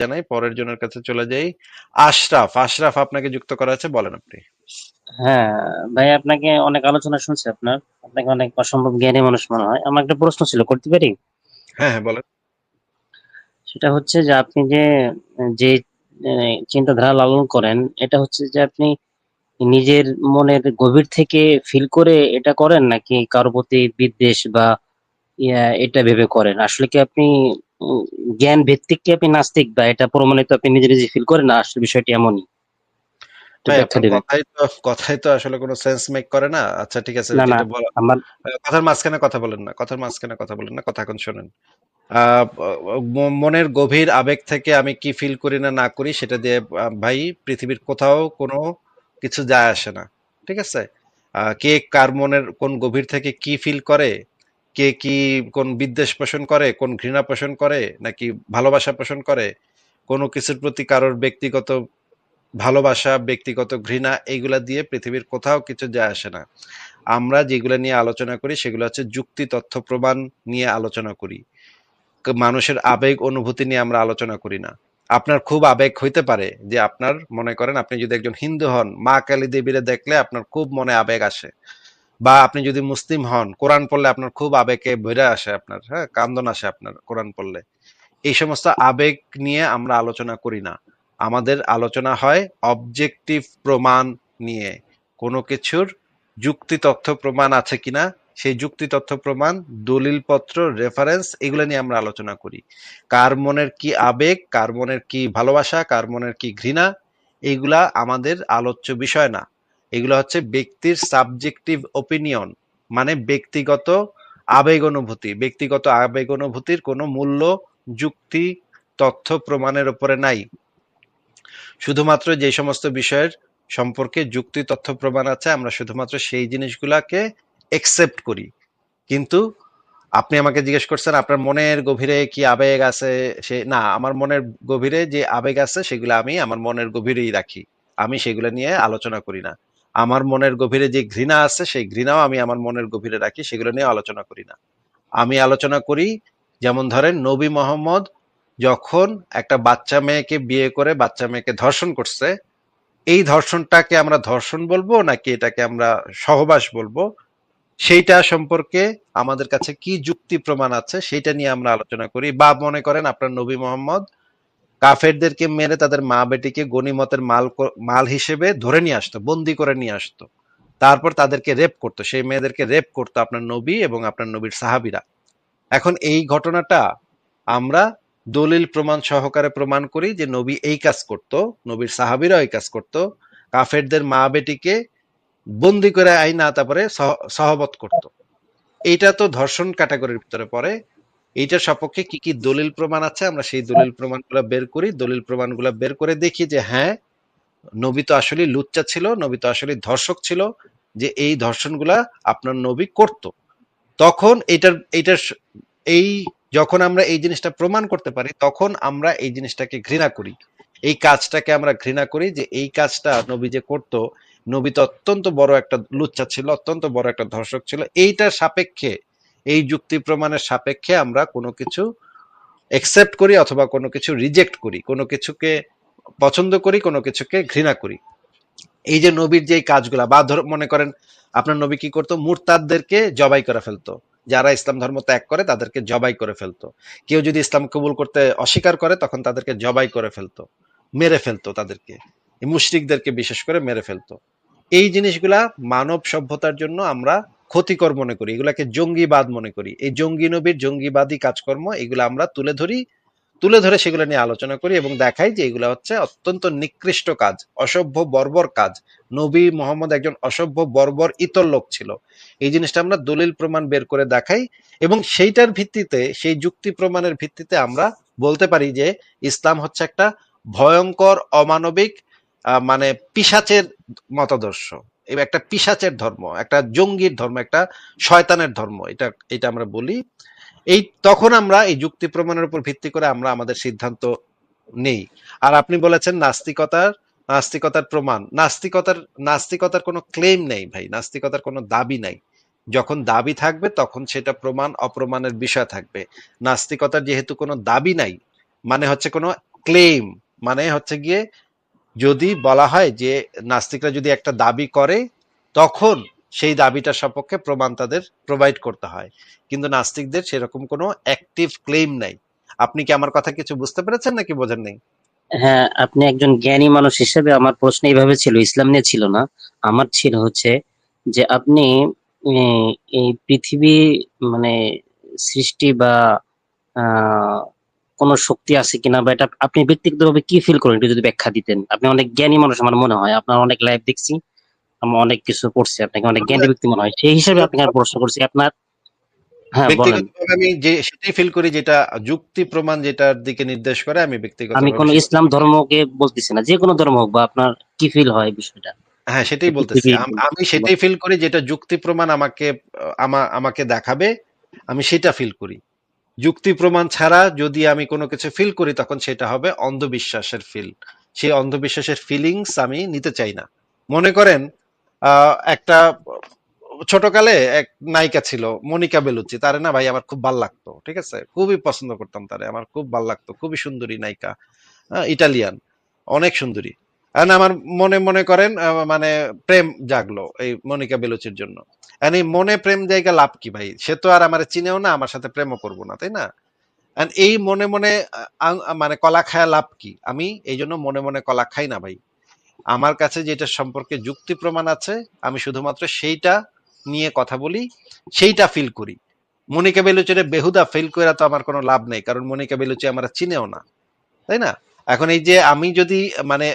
জানাই পরের জনের কাছে চলে যাই। আশরাফ আশরাফ আপনাকে যুক্ত করা আছে বলেন আপনি। হ্যাঁ ভাই আপনাকে অনেক আলোচনা শুনছি আপনার। আপনাকে অনেক অসম্ভব জ্ঞানী মানুষ মনে হয়। আমার একটা প্রশ্ন ছিল করতে পারি? হ্যাঁ হ্যাঁ বলেন। সেটা হচ্ছে যে আপনি যে যে চিন্তাধারা লালন করেন এটা হচ্ছে যে আপনি নিজের মনের গভীর থেকে ফিল করে এটা করেন নাকি কারোর প্রতি বিদ্বেষ বা এটা ভেবে করেন? আসলে কি আপনি জ্ঞান ভিত্তিক কি আপনি নাস্তিক বা এটা প্রমাণিত আপনি নিজে নিজে ফিল করেন না? আসলে বিষয়টি এমনই। কথাই তো আসলে কোনো সেন্স মেক করে না। আচ্ছা ঠিক আছে কথার মাঝখানে কথা বলেন না কথার মাঝখানে কথা বলেন না কথা এখন শোনেন। মনের গভীর আবেগ থেকে আমি কি ফিল করি না না করি সেটা দিয়ে ভাই পৃথিবীর কোথাও কোনো কিছু যায় আসে না। ঠিক আছে? কে কার মনের কোন গভীর থেকে কি ফিল করে কে কি কোন বিদ্বেষ পোষণ করে, কোন ঘৃণা পোষণ করে, নাকি ভালোবাসা পোষণ করে? কোনো কিছুর প্রতি কারোর ব্যক্তিগত ভালোবাসা, ব্যক্তিগত ঘৃণা এইগুলা দিয়ে পৃথিবীর কোথাও কিছু যায় আসে না। আমরা যেগুলো নিয়ে আলোচনা করি, সেগুলো হচ্ছে যুক্তি, তথ্য, প্রমাণ নিয়ে আলোচনা করি। মানুষের আবেগ, অনুভূতি নিয়ে আমরা আলোচনা করি না। আপনার খুব আবেগ হইতে পারে যে আপনার, মনে করেন আপনি যদি একজন হিন্দু হন, মা কালী দেবীরে দেখলে আপনার খুব মনে আবেগ আসে। বা আপনি যদি মুসলিম হন, কোরআন পড়লে আপনার খুব আবেগে ভরে আসে আপনার হ্যাঁ কান্দন আসে আপনার কোরআন পড়লে। এই সমস্ত আবেগ নিয়ে আমরা আলোচনা করি না। আমাদের আলোচনা হয় অবজেক্টিভ প্রমাণ নিয়ে। কোনো কিছুর যুক্তি তথ্য প্রমাণ আছে কিনা, সেই যুক্তি তথ্য প্রমাণ, দলিলপত্র রেফারেন্স এগুলো নিয়ে আমরা আলোচনা করি। কার মনের কি আবেগ, কার মনের কি ভালোবাসা, কার মনের কি ঘৃণা এইগুলা আমাদের আলোচ্য বিষয় না। এগুলো হচ্ছে ব্যক্তির সাবজেক্টিভ ওপিনিয়ন মানে ব্যক্তিগত আবেগ অনুভূতি। ব্যক্তিগত আবেগ অনুভূতির কোনো মূল্য, যুক্তি, তথ্য প্রমাণের উপরে নাই। শুধুমাত্র যে সমস্ত বিষয়ের সম্পর্কে যুক্তি, তথ্য প্রমাণ আছে, আমরা শুধুমাত্র সেই জিনিসগুলাকে একসেপ্ট করি। কিন্তু আপনি আমাকে জিজ্ঞেস করছেন, আপনার মনের গভীরে কি আবেগ আছে? সে, না, আমার মনের গভীরে যে আবেগ আছে, সেগুলো আমি আমার মনের গভীরেই রাখি। আমি সেগুলো নিয়ে আলোচনা করি না। আমার মনের গভীরে যে ঘৃণা আছে, সেই ঘৃণাও আমি আমার মনের গভীরে রাখি, সেগুলো নিয়ে আলোচনা করি না। আমি আলোচনা করি, যেমন ধরেন নবী মোহাম্মদ যখন একটা বাচ্চা মেয়েকে বিয়ে করে, বাচ্চা মেয়েকে ধর্ষণ করছে, এই ধর্ষণটাকে আমরা ধর্ষণ বলব, নাকি এটাকে আমরা সহবাস বলব? সেইটা সম্পর্কে আমাদের কাছে কি যুক্তি প্রমাণ আছে সেটা নিয়ে আমরা আলোচনা করি। বা মনে করেন আপনার নবী মোহাম্মদ কাফেরদেরকে মেরে তাদের মা বেটিকে গনিমতের মাল মাল হিসেবে ধরে নিয়ে আসতো, বন্দি করে নিয়ে আসতো। তারপর তাদেরকে রেপ করতো, সেই মেয়েদেরকে রেপ করতো আপনার নবী এবং আপনার নবীর সাহাবীরা। এখন এই ঘটনাটা আমরা দলিল প্রমাণ সহকারে প্রমাণ করি যে নবী এই কাজ করত, নবীর সাহাবীরা এই কাজ করত, কাফেরদের মা বেটিকে বন্দি করে আইনা তারপরে সহ- সহবত করত। এইটা তো ধর্ষণ ক্যাটাগরির ভিতরে পড়ে। এইটার সপক্ষে কি কি দলিল প্রমাণ আছে? আমরা সেই দলিল প্রমাণগুলো বের করি। দলিল প্রমাণগুলো বের করে দেখি যে হ্যাঁ নবী তো আসলে লুচ্চা ছিল নবী তো আসলে ধর্ষক ছিল যে এই ধর্ষণগুলা আপনার নবী করত। তখন এটার এটার এই যখন আমরা এই জিনিসটা প্রমাণ করতে পারি তখন আমরা এই জিনিসটাকে ঘৃণা করি। এই কাজটাকে আমরা ঘৃণা করি যে এই কাজটা নবী যে করত নবী তো অত্যন্ত বড় একটা লুচ্চা ছিল অত্যন্ত বড় একটা ধর্ষক ছিল। এইটার সাপেক্ষে এই যুক্তি প্রমাণের সাপেক্ষে আমরা কোনো কিছু একসেপ্ট করি অথবা কোনো কিছু রিজেক্ট করি, কোনো কিছুকে পছন্দ করি, কোনো কিছুকে ঘৃণা করি। এই যে নবীর যে কাজগুলা, বা ধর, মনে করেন আপনার নবী কি করতো? মুরতাদদেরকে জবাই করে ফেলতো। যারা ইসলাম ধর্ম ত্যাগ করে, তাদেরকে জবাই করে ফেলতো। কেউ যদি ইসলাম কবুল করতে অস্বীকার করে, তখন তাদেরকে জবাই করে ফেলতো। মেরে ফেলতো তাদেরকে। মুশরিকদেরকে বিশেষ করে মেরে ফেলতো। এই জিনিসগুলা মানব সভ্যতার জন্য আমরা ক্ষতিকর মনে করি, এগুলাকে জঙ্গিবাদ মনে করি। এই জঙ্গি নবীর জঙ্গিবাদী কাজকর্ম, এগুলো আমরা তুলে ধরি, তুলে ধরে সেগুলো নিয়ে আলোচনা করি এবং দেখাই যে এগুলো হচ্ছে অত্যন্ত নিকৃষ্ট কাজ, অসভ্য বর্বর কাজ। নবী মোহাম্মদ একজন অসভ্য বর্বর ইতর লোক ছিল। এই জিনিসটা আমরা দলিল প্রমাণ বের করে দেখাই এবং সেইটার ভিত্তিতে, সেই যুক্তি প্রমাণের ভিত্তিতে আমরা বলতে পারি যে ইসলাম হচ্ছে একটা ভয়ঙ্কর, অমানবিক মানে পিশাচের মতাদর্শ। একটা পিশাচের ধর্ম, একটা জঙ্গির ধর্ম, একটা শয়তানের ধর্ম, এটা এটা আমরা বলি। এই, তখন আমরা এই যুক্তি প্রমাণের উপর ভিত্তি করে আমরা আমাদের সিদ্ধান্ত নেই। আর আপনি বলেছেন নাস্তিকতার নাস্তিকতার প্রমাণ। নাস্তিকতার নাস্তিকতার কোনো ক্লেম নেই ভাই, নাস্তিকতার কোনো দাবি নাই। যখন দাবি থাকবে, তখন সেটা প্রমাণ, অপ্রমাণের বিষয় থাকবে। নাস্তিকতার যেহেতু কোনো দাবি নাই মানে হচ্ছে কোনো ক্লেম মানে হচ্ছে গিয়ে যদি বলা হয় যে নাস্তিকরা যদি একটা দাবি করে, তখন সেই দাবিটার সপক্ষে প্রমাণ তাদের প্রোভাইড করতে হয়। কিন্তু নাস্তিকদের সেরকম কোনো অ্যাক্টিভ ক্লেম নাই। আপনি কি আমার কথা কিছু বুঝতে পেরেছেন নাকি বোঝেন নাই? হ্যাঁ আপনি একজন জ্ঞানী মানুষ হিসেবে আমার প্রশ্ন এইভাবে ছিল, ইসলাম নিয়ে ছিল না। আমার ছিল হচ্ছে যে আপনি এই পৃথিবী মানে সৃষ্টি বা কোনো শক্তি আছে কিনা বা এটা আপনি ব্যক্তিগতভাবে কি ফিল করেন? একটু যদি ব্যাখ্যা দিতেন। আপনি অনেক জ্ঞানী মানুষ আমার মনে হয়। আপনার অনেক লাইভ দেখছি। আমি অনেক কিছু পড়ছি আপনাকে অনেক জ্ঞানী ব্যক্তি মনে হয়। সেই হিসাবে আপনাকে আর প্রশ্ন করছি। আপনার হ্যাঁ আমি যে সেটাই ফিল করি যেটা যুক্তি প্রমাণ যেটার দিকে নির্দেশ করে আমি ব্যক্তিগত আমি কোনো ইসলাম ধর্মকে বলতেছি না। যে কোনো ধর্ম হোক বা আপনার কি ফিল হয় বিষয়টা? হ্যাঁ সেটাই বলতেছি। আমি সেটাই ফিল করি যেটা যুক্তি প্রমাণ আমাকে আমাকে দেখাবে। আমি সেটা ফিল করি। যুক্তি প্রমাণ ছাড়া যদি আমি কোনো কিছু ফিল করি, তখন সেটা হবে অন্ধবিশ্বাসের ফিল সেই অন্ধবিশ্বাসের ফিলিংস আমি নিতে চাই না। মনে করেন একটা ছোটকালে এক নায়িকা ছিল, মনিকা বেলুচি। তারে না ভাই আমার খুব ভালো লাগতো, ঠিক আছে? খুবই পছন্দ করতাম তারে, আমার খুব ভালো লাগতো। খুবই সুন্দরী নায়িকা ইটালিয়ান, অনেক সুন্দরী। আমার মনে মনে করেন মানে প্রেম জাগলো এই মনিকা বেলুচির জন্য। আর এই মনে প্রেম জায়গা লাভ কি ভাই? সে তো আর আমার চিনেও না, আমার সাথে প্রেমও করব না, তাই না? And এই মনে মনে মানে কলা খায়া লাভ কি? আমি এই জন্য মনে মনে কলা খাই না ভাই। আমার কাছে যেটা সম্পর্কে যুক্তি প্রমাণ আছে, আমি শুধুমাত্র সেইটা নিয়ে কথা বলি, সেইটা ফিল করি। মনিকা বেলুচির বেহুদা ফিল করে তো আমার কোনো লাভ নেই, কারণ মনিকা বেলুচি আমার চিনেও না, তাই না? এখন এই যে আমি যদি মানে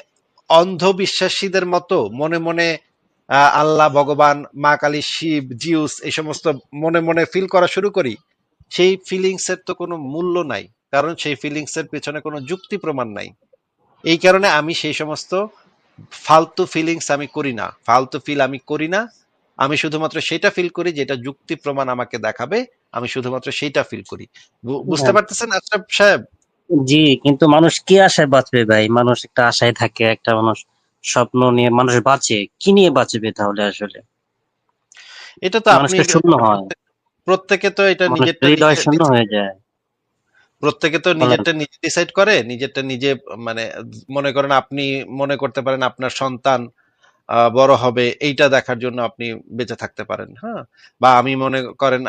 অন্ধবিশ্বাসীদের মতো মনে মনে আল্লাহ ভগবান মা কালী শিব জিউস এই সমস্ত মনে মনে ফিল করা শুরু করি সেই ফিলিংস এর তো কোনো মূল্য নাই কারণ সেই ফিলিংস এর পেছনে কোনো যুক্তি প্রমাণ নাই। এই কারণে আমি সেই সমস্ত ফালতু ফিলিংস আমি করি না ফালতু ফিল আমি করি না আমি শুধুমাত্র সেটা ফিল করি যেটা যুক্তি প্রমাণ আমাকে দেখাবে আমি শুধুমাত্র সেটা ফিল করি। বু- বুঝতে হ্যাঁ। পারতেছেন আশরাফ সাহেব? জি কিন্তু মানুষ কি আশায় বাঁচবে ভাই? মানুষ একটা আশায় থাকে একটা মানুষ স্বপ্ন নিয়ে মানুষ বাঁচে কি নিয়ে বাঁচবে তাহলে আসলে? এটা তো আপনি মানুষটা শূন্য হয়। প্রত্যেকে তো এটা নিজেরটা হৃদয় শূন্য হয়ে যায়। প্রত্যেকে তো নিজেরটা নিজে ডিসাইড করে নিজেরটা নিজে মানে মনে করেন আপনি মনে করতে পারেন আপনার সন্তান বড় হবে এইটা দেখার জন্য আপনি বেঁচে থাকতে পারেন হ্যাঁ? বা আমি মনে করেন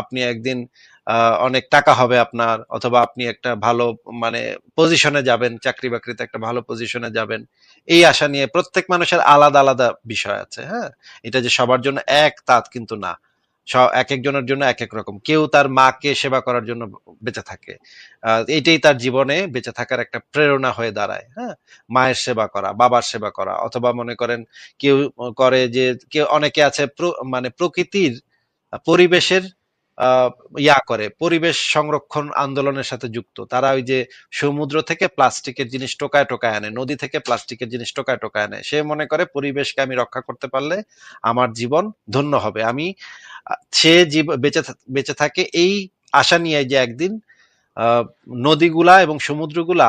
আপনি একদিন আহ, অনেক টাকা হবে আপনার অথবা আপনি একটা ভালো মানে পজিশনে যাবেন চাকরি বাকরিতে একটা ভালো পজিশনে যাবেন এই আশা নিয়ে প্রত্যেক মানুষের আলাদা আলাদা বিষয় আছে হ্যাঁ? এটা যে সবার জন্য এক তা কিন্তু না। এক একজনের জন্য এক এক রকম। কেউ তার মাকে সেবা করার জন্য বেঁচে থাকে। আহ, এইটাই তার জীবনে বেঁচে থাকার একটা প্রেরণা হয়ে দাঁড়ায় হ্যাঁ? মায়ের সেবা করা বাবার সেবা করা অথবা মনে করেন কেউ করে যে কেউ অনেকে আছে মানে প্রকৃতির পরিবেশের ইয়া করে, পরিবেশ সংরক্ষণ আন্দোলনের সাথে যুক্ত। তারা ওই যে সমুদ্র থেকে প্লাস্টিকের জিনিস টোকায় টোকায় আনে, নদী থেকে প্লাস্টিকের জিনিস টোকায় টোকায় আনে। সে মনে করে, পরিবেশকে আমি রক্ষা করতে পারলে আমার জীবন ধন্য হবে। আমি, সে জীব, বেঁচে বেঁচে থাকে এই আশা নিয়ে যে একদিন নদীগুলা এবং সমুদ্রগুলা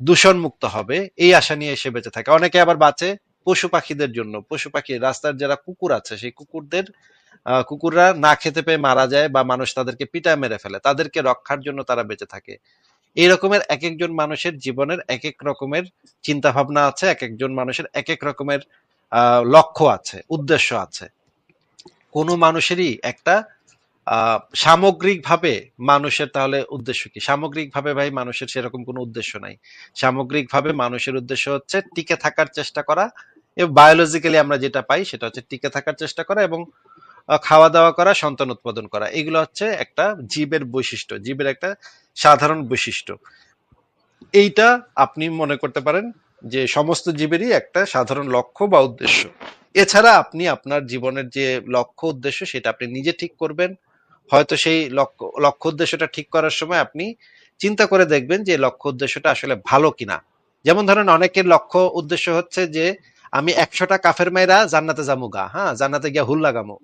দূষণ মুক্ত হবে, এই আশা নিয়ে সে বেঁচে থাকে। অনেকে আবার বাঁচে পশু পাখিদের জন্য। পশু পাখি, রাস্তার যারা কুকুর আছে, সেই কুকুরদের কুকুররা না খেতে পেয়ে মারা যায় বা মানুষ তাদেরকে পিটায় মেরে ফেলে, তাদেরকে রক্ষার জন্য তারা বেঁচে থাকে। এই রকমের এক একজন মানুষের জীবনের এক এক রকমের চিন্তা ভাবনা আছে এক একজন মানুষের এক এক রকমের লক্ষ্য আছে, উদ্দেশ্য আছে। কোনো মানুষেরই একটা সামগ্রিকভাবে মানুষের তাহলে উদ্দেশ্য কি? সামগ্রিকভাবে ভাই মানুষের সেরকম কোনো উদ্দেশ্য নাই। সামগ্রিকভাবে মানুষের উদ্দেশ্য হচ্ছে টিকে থাকার চেষ্টা করা, এবং বায়োলজিক্যালি আমরা যেটা পাই সেটা হচ্ছে টিকে থাকার চেষ্টা করা এবং খাওয়া দাওয়া করা, সন্তান উৎপাদন করা, এগুলো হচ্ছে একটা জীবের বৈশিষ্ট্য, জীবের একটা সাধারণ বৈশিষ্ট্য। এইটা আপনি মনে করতে পারেন যে সমস্ত জীবেরই একটা সাধারণ লক্ষ্য বা উদ্দেশ্য। এছাড়া আপনি আপনার জীবনের যে লক্ষ্য, উদ্দেশ্য, সেটা আপনি নিজে ঠিক করবেন। হয়তো সেই লক্ষ্য লক্ষ্য, উদ্দেশ্যটা ঠিক করার সময় আপনি চিন্তা করে দেখবেন যে লক্ষ্য, উদ্দেশ্যটা আসলে ভালো কিনা। যেমন ধরেন অনেকের লক্ষ্য, উদ্দেশ্য হচ্ছে যে, আমি একশোটা কাফের মাইরা জান্নাতে যামু গা হ্যাঁ জান্নাতে গিয়া হুর লাগামু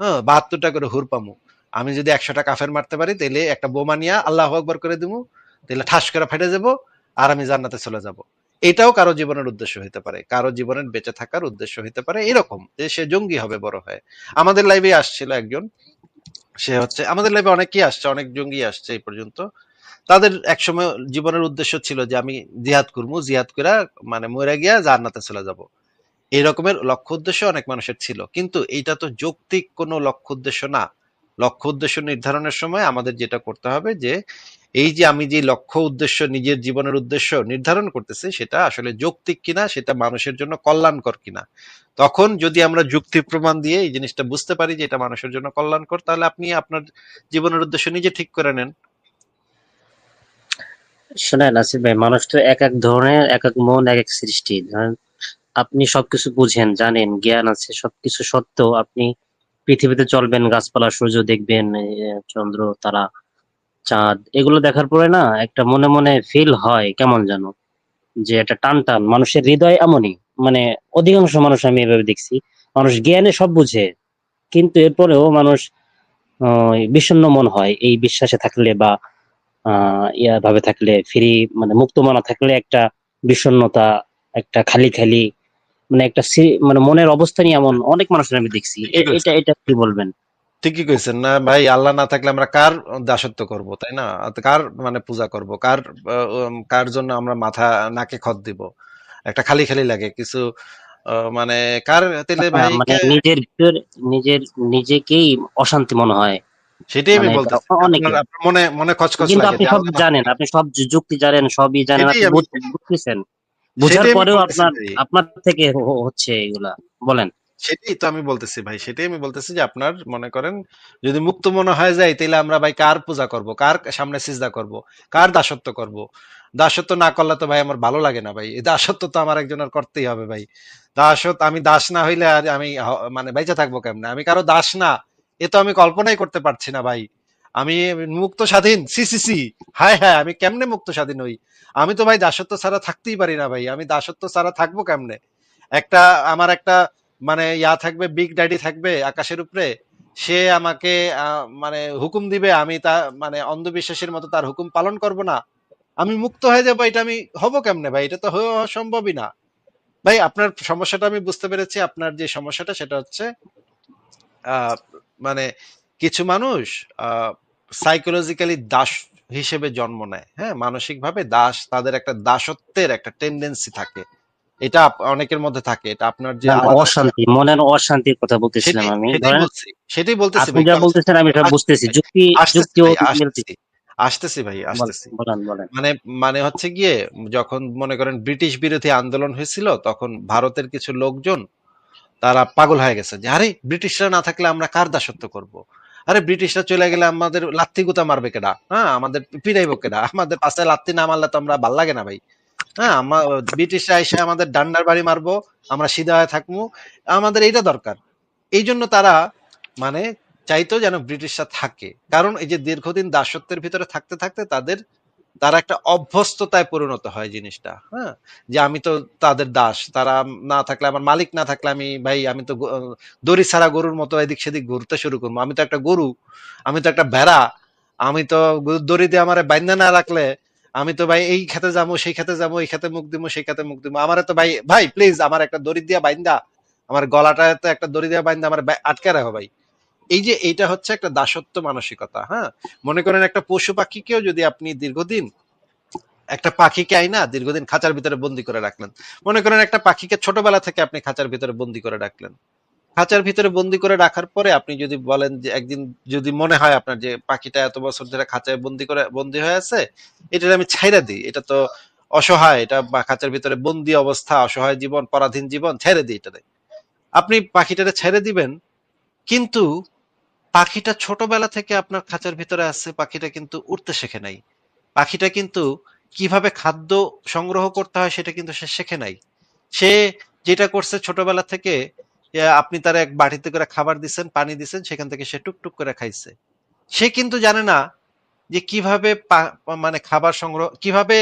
হ্যাঁ বাহাত্তরটা করে হুর পামু। আমি যদি একশোটা কাফের মারতে পারি তাহলে একটা বোমা নিয়ে আল্লাহ আকবর করে দিবো তাহলে ঠাস করে ফেটে যাব আর আমি জান্নাতে চলে যাব। এটাও কারও জীবনের উদ্দেশ্য হতে পারে, কারও জীবনের বেঁচে থাকার উদ্দেশ্য হতে পারে, এরকম। যে সে জঙ্গি হবে, বড় হয়। আমাদের লাইভে আসছিল একজন, সে হচ্ছে, আমাদের লাইভে অনেকেই আসছে, অনেক জঙ্গি আসছে এই পর্যন্ত। তাদের একসময় জীবনের উদ্দেশ্য ছিল যে আমি জিহাদ করব জিহাদ করে মানে মরে গিয়া জান্নাতে চলে যাব। এই রকমের লক্ষ্য উদ্দেশ্য অনেক মানুষের ছিল। কিন্তু এইটা তো যৌক্তিক কোনো লক্ষ্য উদ্দেশ্য না। লক্ষ্য উদ্দেশ্য নির্ধারণের সময় আমাদের যেটা করতে হবে যে, এই যে আমি যে লক্ষ্য উদ্দেশ্য, নিজের জীবনের উদ্দেশ্য নির্ধারণ করতেছি, সেটা আসলে যৌক্তিক কিনা, সেটা মানুষের জন্য কল্যাণকর কিনা। তখন যদি আমরা যুক্তি প্রমাণ দিয়ে এই জিনিসটা বুঝতে পারি যে এটা মানুষের জন্য কল্যাণকর, তাহলে আপনি আপনার জীবনের উদ্দেশ্য নিজে ঠিক করে নেন। শোনেন আসিফ ভাই, মানুষ তো এক এক ধরনের, এক এক মন, এক এক সৃষ্টি। আপনি সবকিছু বুঝেন, জানেন, জ্ঞান আছে, সবকিছু সত্ত্বেও আপনি পৃথিবীতে চলবেন, গাছপালা, সূর্য দেখবেন চন্দ্র, তারা, চাঁদ, এগুলো দেখার পরে না একটা মনে মনে ফিল হয় কেমন যেন, যে একটা টান টান মানুষের হৃদয় এমনই মানে অধিকাংশ মানুষ আমি এভাবে দেখছি, মানুষ জ্ঞানে সব বুঝে, কিন্তু এরপরেও মানুষ বিষণ্ণ মন হয়, এই বিশ্বাসে থাকলে বা ইয়া ভাবে থাকলে ফ্রি মানে মুক্ত মনা থাকলে একটা বিষণ্ণতা, একটা খালি খালি মানে একটা মানে মনের অবস্থানই এমন অনেক মানুষের আমি দেখছি। এটা এটা কি বলবেন? ঠিকই কইছেন না ভাই আল্লাহ না থাকলে আমরা কার দাসত্ব করব তাই না? কার মানে পূজা করব? কার কার জন্য আমরা মাথা নাকে খত দিব? একটা খালি খালি লাগে কিছু মানে কার তেলে ভাই মানে নিজের ভিতর নিজের নিজেকেই অশান্তি মনে হয়। সেটাই আমি মানে আপনার মনে মনে খচখচ কিন্তু লাগে আপনি সব জানেন আপনি সব যুক্তি জানেন সবই জানেন আপনি বুঝতেছেন। বুঝার পরেও আপনার আপনার থেকে হচ্ছে এগুলা বলেন। সেটাই তো আমি বলতেছি ভাই সেটাই আমি বলতেছি যে আপনার মনে করেন যদি মুক্ত মনে হয় যায় তাহলে আমরা ভাই কার পূজা করব? কার সামনে সিজদা করব? কার দাসত্ব করব? দাসত্ব না করলে তো ভাই আমার ভালো লাগে না ভাই। এই দাসত্ব তো আমার একজনের করতেই হবে ভাই। দাসত্ব আমি দাস না হইলে আর আমি মানে বেঁচে থাকব কেমনে? আমি কারও দাস না এ তো আমি কল্পনাই করতে পারছি না ভাই। আমি মুক্ত স্বাধীন, সি সি সি। হায় আমি কেমনে মুক্ত স্বাধীন হই? আমি তো ভাই দাসত্ব ছাড়া থাকতেই পারি না ভাই। আমি দাসত্ব ছাড়া থাকব কেমনে? একটা, আমার একটা মানে ইয়া থাকবে বিগ ড্যাডি থাকবে আকাশের উপরে। সে আমাকে মানে হুকুম দিবে, আমি তা মানে অন্ধবিশ্বাসের মতো তার হুকুম পালন করব না। আমি মুক্ত হয়ে যাব, এটা আমি হব কেমনে ভাই? এটা তো হওয়া সম্ভবই না। ভাই, আপনার সমস্যাটা আমি বুঝতে পেরেছি। আপনার যে সমস্যাটা, সেটা হচ্ছে মানে কিছু মানুষ সাইকোলজিক্যালি দাস হিসেবে জন্ম নেয়। হ্যাঁ মানসিক ভাবে দাস তাদের একটা দাসত্বের একটা টেন্ডেন্সি থাকে। এটা অনেকের মধ্যে থাকে। এটা আপনার যে অশান্তি মনের অশান্তির কথা বলতেছিলাম আমি সেটাই বলতেছি আপনি যা বলতেছেন আমি আসতেছি বুঝতেছি ভাই যুক্তি আসতেছি ভাই আসতেছি। মানে মানে হচ্ছে গিয়ে যখন মনে করেন ব্রিটিশ বিরোধী আন্দোলন হয়েছিল তখন ভারতের কিছু লোকজন তারা পাগল হয়ে গেছে যে আরে ব্রিটিশরা না থাকলে আমরা কার দাসত্ব করব? আরে ব্রিটিশরা চলে গেলে আমাদের লাত্তি গুতা মারবে কেডা? হ্যাঁ আমাদের পিড়াইব কেডা? আমাদের পাশে লাত্তি না মারলে তো আমরা ভালো লাগে না ভাই। হ্যাঁ আমার ব্রিটিশরা এসে আমাদের ডান্ডার বাড়ি মারবো, আমরা সিধা হয়ে থাকব। আমাদের এইটা দরকার। এই জন্য তারা মানে চাইতো যেন ব্রিটিশরা থাকে। কারণ এই যে দীর্ঘদিন দাসত্বের ভিতরে থাকতে থাকতে তাদের তারা একটা অভ্যস্ততায় পরিণত হয় জিনিসটা হ্যাঁ? যে আমি তো তাদের দাস, তারা না থাকলে, আমার মালিক না থাকলে আমি, ভাই, আমি তো দড়ি ছাড়া গরুর মতো এদিক সেদিক ঘুরতে শুরু করব। আমি তো একটা গরু, আমি তো একটা ভেড়া, আমি তো দড়ি দিয়ে আমার বাইন্দা না রাখলে, আমি তো, ভাই, এই খেতে যাব, সেই খেতে যাব, এই খেতে মুখ দিবো, সেই খেতে মুখ দিবো। আমার তো, ভাই ভাই প্লিজ আমার একটা দড়ি দিয়া বাইন্দা, আমার গলাটা একটা দড়ি দিয়া বাইন্দা, আমার আটকে রাখো, ভাই। এই যে এইটা হচ্ছে একটা দাসত্ব মানসিকতা হ্যাঁ? মনে করেন একটা পশু পাখিকেও যদি আপনি দীর্ঘদিন একটা পাখিকে আইনা দীর্ঘদিন খাঁচার ভিতরে বন্দি করে রাখলেন। মনে করেন একটা পাখিকে ছোটবেলা থেকে আপনি খাঁচার ভিতরে বন্দি করে রাখলেন। খাঁচার ভিতরে বন্দি করে রাখার পরে আপনি যদি বলেন যে একদিন যদি মনে হয় আপনার যে পাখিটা এত বছর ধরে খাঁচায় বন্দি করে, বন্দি হয়ে আছে এটা আমি ছাইরা দিই। এটা তো অসহায়, এটা বা খাঁচার ভিতরে বন্দি অবস্থা, অসহায় জীবন, পরাধীন জীবন, ছেড়ে দিই এটারে আপনি পাখিটারে ছেড়ে দিবেন, কিন্তু পাখিটা ছোটবেলা থেকে আপনার খাঁচার ভিতরে আছে, পাখিটা কিন্তু উঠতে শেখে নাই। পাখিটা কিন্তু কীভাবে খাদ্য সংগ্রহ করতে হয় সেটা কিন্তু সে শেখে নাই। সে যেটা করছে ছোটবেলা থেকে আপনি তার এক বাটিতে করে খাবার দিচ্ছেন পানি দিছেন, সেখান থেকে সে টুকটুক করে খাইছে। সে কিন্তু জানে না যে কীভাবে মানে খাবার সংগ্রহ, কীভাবে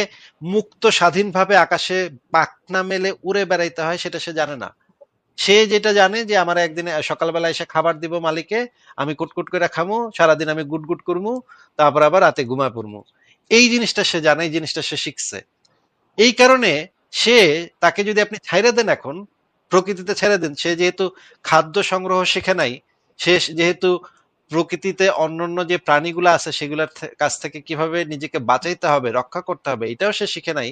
মুক্ত স্বাধীনভাবে আকাশে পাখনা মেলে উড়ে বেড়াইতে হয় সেটা সে জানে না। সে যেটা জানে যে আমার একদিন সকালবেলা এসে খাবার দিব মালিকে আমি কুটকুট করে খামো, সারাদিন আমি গুটগুট করমু, তারপর আবার রাতে ঘুমা পড়মু। এই জিনিসটা সে জানে, এই জিনিসটা সে শিখছে। এই কারণে সে তাকে যদি আপনি ছাইড়ে দেন এখন, প্রকৃতিতে ছেড়ে দেন, সে যেহেতু খাদ্য সংগ্রহ শেখে নাই, সে যেহেতু প্রকৃতিতে অন্যান্য যে প্রাণীগুলো আছে, সেগুলোর কাছ থেকে কীভাবে নিজেকে বাঁচাইতে হবে, রক্ষা করতে হবে, এটাও সে শিখে নাই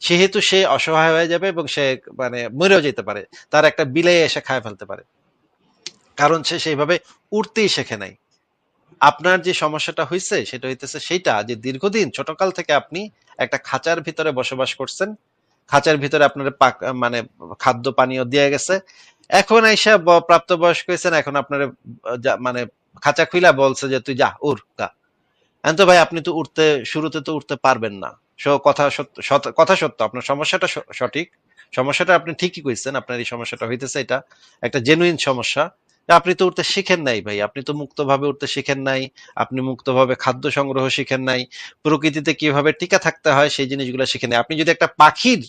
সেহেতু সে অসহায় হয়ে যাবে এবং সে মানে মরেও যেতে পারে। তার একটা বিলাই এসে খায় ফেলতে পারে। কারণ সে সেইভাবে উঠতেই শেখে নাই। আপনার যে সমস্যাটা হয়েছে সেটা হইতেছে সেইটা যে দীর্ঘদিন, ছোটকাল থেকে আপনি একটা খাঁচার ভিতরে বসবাস করছেন। খাঁচার ভিতরে আপনার পাক মানে খাদ্য পানীয় দিয়ে গেছে। এখন ব- প্রাপ্তবয়স্ক হয়েছেন এখন আপনার মানে খাঁচা খুইলা বলছে যে, তুই যা উর গা। তো ভাই, আপনি তো উঠতে, শুরুতে তো উঠতে পারবেন না। সো কথা সত্য কথা সত্য, আপনার সমস্যাটা সঠিক। সমস্যাটা আপনি ঠিকই কইছেন, আপনার এই সমস্যাটা হইতেছে এটা একটা জেনুইন সমস্যা। আপনি তো উঠতে শিখেন নাই ভাই, আপনি তো মুক্তভাবে উঠতে শিখেন নাই, আপনি মুক্তভাবে খাদ্য সংগ্রহ শিখেন নাই, প্রকৃতিতে কীভাবে টিকা থাকতে হয় সেই জিনিসগুলো শিখেন নাই। আপনি যদি একটা পাখির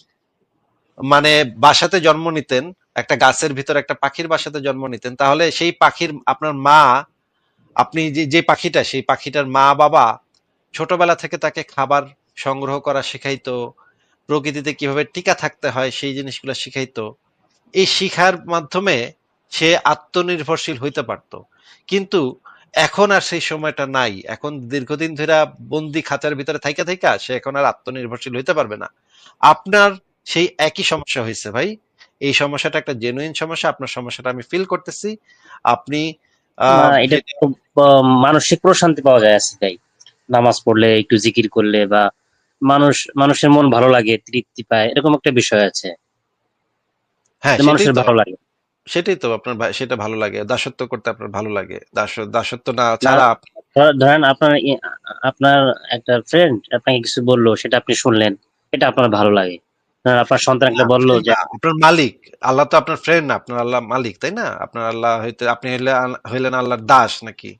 মানে বাসাতে জন্ম নিতেন, একটা গাছের ভিতর একটা পাখির বাসাতে জন্ম নিতেন, তাহলে সেই পাখির, আপনার মা আপনি যে যে পাখিটা, সেই পাখিটার মা বাবা ছোটবেলা থেকে তাকে খাবার সংগ্রহ করা শেখাইতো, প্রকৃতিতে কীভাবে টিকা থাকতে হয় সেই জিনিসগুলো শিখাইতো, এই শিখার মাধ্যমে সে আত্মনির্ভরশীল হইতে পারত। কিন্তু এখন আর সেই সময়টা নাই। এখন দীর্ঘদিন ধরে বন্দি খাঁচার ভিতরে থাইকা থাইকা সে এখন আর আত্মনির্ভরশীল হইতে পারবে না। আপনার সেই একই সমস্যা হয়েছে ভাই। এই সমস্যাটা একটা জেনুইন সমস্যা। আপনার সমস্যাটা আমি ফিল করতেছি। আপনি এটা খুব মানসিক প্রশান্তি পাওয়া যায় আছে তাই। নামাজ পড়লে একটু জিকির করলে বা মানুষ মানুষের মন ভালো লাগে তৃপ্তি পায় এরকম একটা বিষয় আছে। হ্যাঁ মানুষের ভালো লাগে। সেটাই তো আপনার সেটা ভালো লাগে। দাসত্ব করতে আপনার ভালো লাগে। দাস- দাসত্ব না ছাড়া ধরেন আপনার আপনার একটা ফ্রেন্ড আপনাকে কিছু বলল সেটা আপনি শুনলেন এটা আপনার ভালো লাগে। আপনার সন্তান একটা বলল যে আপনার মালিক। আল্লাহ তো আপনার ফ্রেন্ড না আপনার আল্লাহ মালিক তাই না? আপনার আল্লাহ হইতে আপনি হইলে হইলেন আল্লাহর দাস নাকি?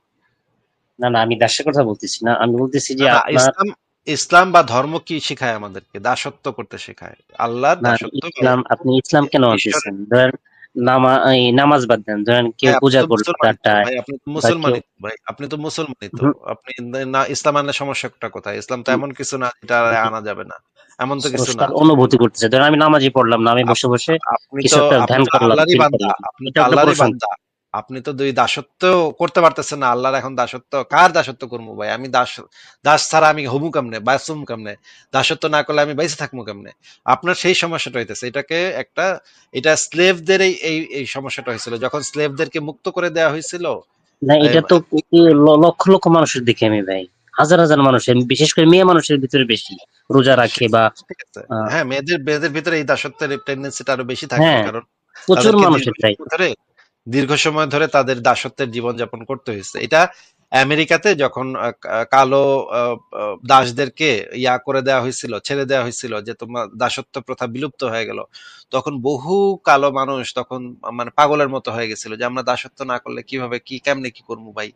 না না আমি দাসের কথা বলতেছি না। আমি বলতেছি যে ইসলাম ইসলাম বা ধর্ম কি শেখায় আমাদেরকে? দাসত্ব করতে শেখায়। আল্লাহ দাসত্ব ইসলাম আপনি ইসলাম কেন আনতেছেন? ধরেন নামাজ বাদ দেন। ধরেন কেউ পূজা তো করল চারটায় ভাই আপনি তো মুসলমানই তো, ভাই আপনি তো মুসলমানই তো। আপনি না ইসলাম আনলে সমস্যাটা কোথায়? ইসলাম তো এমন কিছু না যেটা আনা যাবে না। এমন তো কিছু না। অনুভূতি করতেছে। ধরেন আমি নামাজই পড়লাম না আমি বসে বসে কিছু একটা ধ্যান করলাম, আল্লাহরই বান্দা আপনি তো আল্লাহরই বান্দা। আপনি তো দুই দাসত্ব করতে পারতেছেন না আল্লাহর এখন দাসত্ব। কার দাসত্ব করব ভাই? আমি দাস দাস ছাড়া আমি হবু কেমনে? বাসুম কেমনে? দাসত্ব না করলে আমি বাইসে থাকব কেমনে? আপনার সেই সমস্যাটা হইতেছে। এটাকে একটা এটা স্লেভদের এই এই সমস্যাটা হয়েছিল যখন স্লেভদেরকে মুক্ত করে দেওয়া হয়েছিল না এটা তো লক্ষ লক্ষ মানুষের দেখি আমি ভাই হাজার হাজার মানুষের বিশেষ করে মেয়ে মানুষের ভিতরে বেশি রোজা রাখে বা হ্যাঁ মেয়েদের মেয়েদের ভিতরে এই দাসত্বের টেন্ডেন্সিটা আরও বেশি থাকে হ্যাঁ, কারণ প্রচুর মানুষের তাই দীর্ঘ সময় ধরে তাদের দাসত্বের জীবন যাপন করতে হয়েছে। এটা আমেরিকাতে যখন কালো দাসদেরকে ইয়া করে দেওয়া হয়েছিল ছেড়ে দেওয়া হয়েছিল যে তোমার দাসত্ব প্রথা বিলুপ্ত হয়ে গেল তখন বহু কালো মানুষ তখন মানে পাগলের মতো হয়ে গেছিল যে আমরা দাসত্ব না করলে কীভাবে কি কেমনে কি করব ভাই?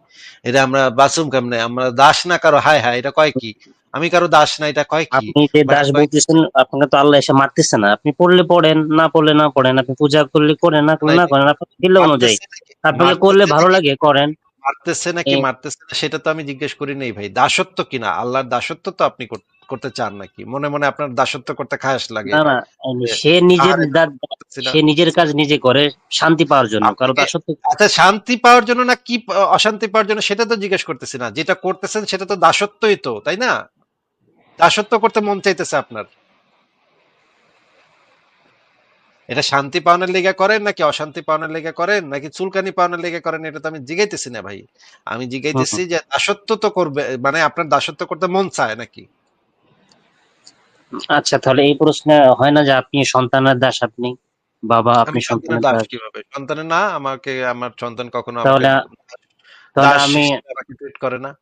এটা আমরা বাসুম কেমনে? আমরা দাস না কারও? হায় হায় এটা কয় কি? আমি কারও দাস না এটা কয় কি? আপনি যে মানে দাস বলতেছেন আপনাকে তো আল্লাহ এসে মারতেছে না। আপনি পড়লে পড়েন না পড়লে না পড়েন আপনি পূজা করলে করেন না করলে না করেন আপনার দিল অনুযায়ী। আপনাকে করলে ভালো লাগে করেন। মারতেছে নাকি মারতেছে না সেটা তো আমি জিজ্ঞেস করি নাই ভাই। দাসত্ব কিনা? আল্লাহর দাসত্ব তো আপনি করতে চান নাকি? মনে মনে আপনার দাসত্ব করতে খায়াস লাগে। না না সে নিজের। সে নিজের কাজ নিজে করে শান্তি পাওয়ার জন্য কারণ দাসত্ব আচ্ছা শান্তি পাওয়ার জন্য না কি অশান্তি পাওয়ার জন্য সেটা তো জিজ্ঞেস করতেছি না। যেটা করতেছেন সেটা তো দাসত্বই তো তাই না? দাসত্ব করতে মন চাইতেছে আপনার। এটা শান্তি পাওয়ানোর লেগে করেন নাকি অশান্তি পাওয়ানোর লেগে করেন নাকি চুলকানি পাওয়ানোর লেগে করেন এটা তো আমি জিগাইতেছি না ভাই। আমি জিগাইতেছি যে দাসত্ব তো করবে মানে আপনার দাসত্ব করতে মন চায় নাকি? আচ্ছা তাহলে এই প্রশ্নে হয় না যে আপনি সন্তানের দাস আপনি বাবা আপনি সন্তানের দাস কীভাবে? সন্তানের না আমাকে আমার সন্তান কখনো তাহলে তাহলে আমি ট্রিট করে না।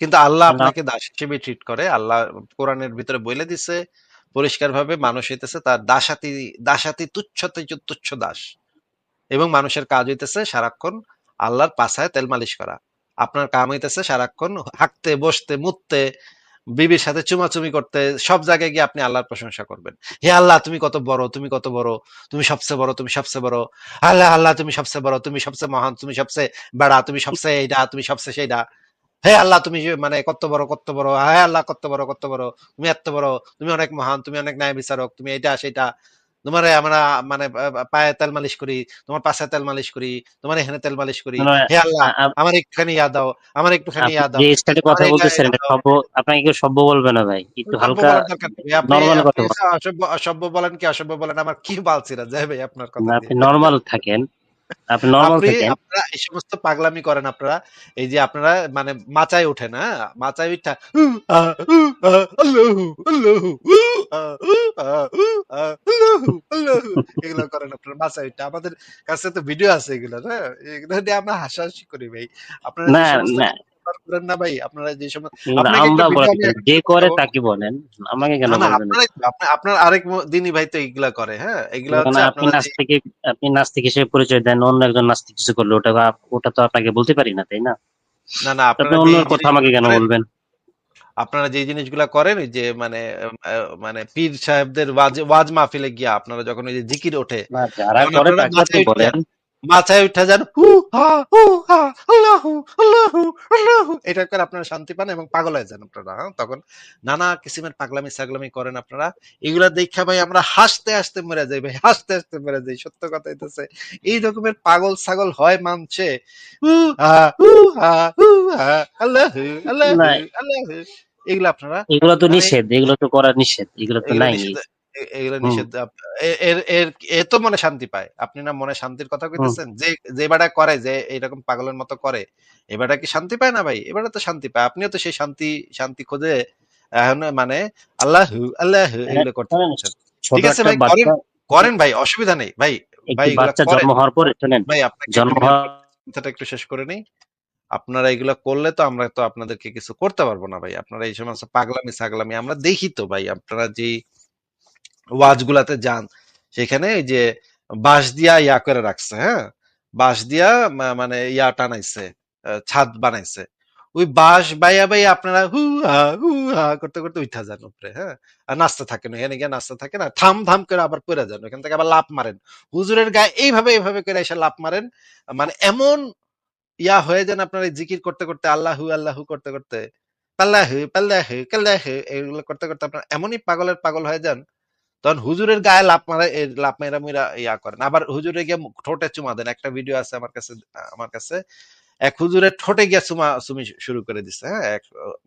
কিন্তু আল্লাহ আল্লাহ- আপনাকে দাস হিসেবে ট্রিট করে। আল্লাহ কোরআনের ভিতরে বলে দিছে পরিষ্কার ভাবে মানুষ হইতেছে, তার দাসাতি দাসাতি তুচ্ছতে তুচ্ছ দাস। এবং মানুষের কাজ হইতেছে সারাক্ষণ আল্লাহর পাছায় তেল মালিশ করা। আপনার কাম হইতেছে সারাক্ষণ হাঁকতে, বসতে, মুততে, বিবির সাথে চুমাচুমি করতে, সব জায়গায় গিয়ে আপনি আল্লাহর প্রশংসা করবেন। হে আল্লাহ, তুমি কত বড়, তুমি কত বড়, তুমি সবচেয়ে বড়, তুমি সবচেয়ে বড়। আল্লাহ আল্লাহ, তুমি সবচেয়ে বড়, তুমি সবচেয়ে মহান, তুমি সবচেয়ে বেড়া, তুমি সবচেয়ে এইটা তুমি সবচেয়ে সেইটা হে আল্লাহ তুমি মানে কত বড় কত বড় হে আল্লাহ কত বড় কত বড় তুমি এত বড় তুমি অনেক মহান তুমি অনেক ন্যায় বিচারক তুমি এটা সেটা তোমার আমরা মানে পায়ে তেল মালিশ করি তোমার পাশে তেল মালিশ করি তোমার এখানে তেল মালিশ করি। হে আল্লাহ আমার একটুখানি ইয়া দাও আমার একটুখানি ইয়া দাও। যে স্টাইলে কথা বলতেছেন এটা সভ্য আপনাকে কেউ সভ্য বলবে না ভাই একটু হালকা নর্মাল কথা বলেন। অসভ্য অসভ্য বলেন কি অসভ্য বলেন আমার কি বালছিরা যায় ভাই আপনার কথা আপনি নর্মাল থাকেন। আপনি নর্মাল আপনি থাকেন আপনারা এই সমস্ত পাগলামি করেন আপনারা। এই যে আপনারা মানে মাচায় ওঠেন হ্যাঁ? মাচায় উঠা। এগুলো করেন আপনারা মাচায় উঠা। আমাদের কাছে তো ভিডিও আছে এগুলো হ্যাঁ? এগুলো দিয়ে আমরা হাসাহাসি করি ভাই। আপনারা না না। করেন না ভাই? আপনারা যে থাকি। যে করে তাকে বলেন। আমাকে কেন বলবেন আপনার আরেক দিনই ভাই তো এগুলা করে হ্যাঁ? এগুলা হচ্ছে আপনি নাস্তিকে আপনি নাস্তিক হিসেবে পরিচয় দেন অন্য একজন নাস্তিক কিছু করলে ওটা ওটা তো আপনাকে বলতে পারি না তাই না? না না আপনি অন্য কথা আমাকে কেন বলবেন? আপনারা যে জিনিসগুলা করেন যে মানে মানে পীর সাহেবদের ওয়াজ মাহফিলে গিয়া আপনারা যখন ওই যে জিকির ওঠে যারা করে তাকে বলেন। মাথায় উঠে যান হু হা হু হা আল্লাহু আল্লাহু আল্লাহু এটা করে আপনারা শান্তি পান এবং পাগল হয়ে যান আপনারা হ্যাঁ? তখন নানা কিসিমের পাগলামি সাগলামি করেন আপনারা। এগুলা দেখা ভাই আমরা হাসতে হাসতে মরে যাই ভাই হাসতে হাসতে মরে যাই সত্য কথা হইতেছে। এই রকমের পাগল ছাগল হয় মানছে হু হা হু হা হু হা আল্লাহু আল্লাহু আল্লাহু এগুলো আপনারা এগুলো তো মানে নিষেধ এগুলো তো করা নিষেধ এগুলো তো নাই। এগুলো নিষেধ এ- এর এর এ তো মনে শান্তি পায়। আপনি না মনে শান্তির কথা কইতেছেন? যে যে বেটা করে যে এরকম পাগলের মতো করে কি শান্তি পায় না ভাই? এবারে তো শান্তি পায়। আপনিও তো সেই শান্তি শান্তি খোঁজে এখন মানে আল্লাহ আল্লাহ হ্যাঁ, এগুলো করতে পারছেন। ঠিক আছে ভাই করেন করেন ভাই অসুবিধা নেই। ভাই ভাই বাচ্চা করেন। জন্ম হওয়ার পরে শোনেন ভাই আপনাকে জন্ম একটু হওয়ার একটু শেষ করে নেই। আপনারা এগুলো করলে তো আমরা তো আপনাদেরকে কিছু করতে পারব না ভাই। আপনারা এই সমস্ত পাগলামি সাগলামি আমরা দেখি তো ভাই। আপনারা যে ওয়াজ গুলাতে যান। সেখানে যে বাঁশ দিয়া ইয়া করে রাখছে হ্যাঁ? বাঁশ দিয়া মানে ইয়া টানাইছে ছাদ বানাইছে। ওই বাঁশ বাইয়া বাইয়া আপনারা হু হা হু হা করতে করতে উঠা যান উপরে হ্যাঁ? আর নাচতে থাকেন এখানে গিয়ে নাচতে থাকেন আর থাম থাম করে আবার পড়ে যান ওখান থেকে আবার লাফ মারেন। হুজুরের গায়ে এইভাবে এইভাবে করে এসে লাফ মারেন মানে এমন ইয়া হয়ে যান আপনার জিকির করতে করতে, আল্লাহু আল্লাহু করতে করতে, পাল্লাহু পাল্লাহু, কাল্লাহু এগুলো করতে করতে আপনার এমনই পাগলের পাগল হয়ে যান তখন হুজুরের গায়ে লাপ মারা লাভ মেরা মিরা ইয়া করেন। আবার হুজুরে গিয়ে ঠোঁটে চুমা দেন। একটা ভিডিও আছে আমার কাছে আমার কাছে। এক হুজুরের ঠোঁটে গিয়া চুমা, চুমি শুরু করে দিছে হ্যাঁ এক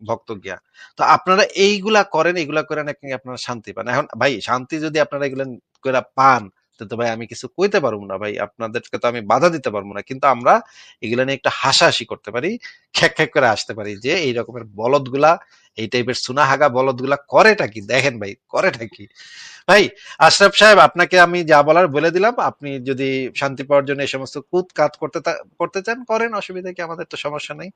ভক্ত গিয়া। তো আপনারা এইগুলা করেন এইগুলা করেন আপনারা শান্তি পান। এখন ভাই, শান্তি যদি আপনারা এগুলা করে পান তো তো ভাই আমি কিছু কইতে পারব না ভাই। আপনাদেরকে তো আমি বাধা দিতে পারব না। কিন্তু আমরা এগুলা নিয়ে একটা হাসাহাসি করতে পারি, খ্যাক খ্যাক করে আসতে পারি যে এই রকমের বলদগুলা, এই টাইপের সুনাহাগা বলদগুলা করেটা কি? দেখেন ভাই, করেটা কি? ভাই, আশরাফ সাহেব, আপনাকে আমি যা বলার বলে দিলাম। আপনি যদি শান্তি পাওয়ার জন্য এই সমস্ত কুত কাত করতে করতে চান, করেন। অসুবিধা কি? আমাদের তো সমস্যা নেই।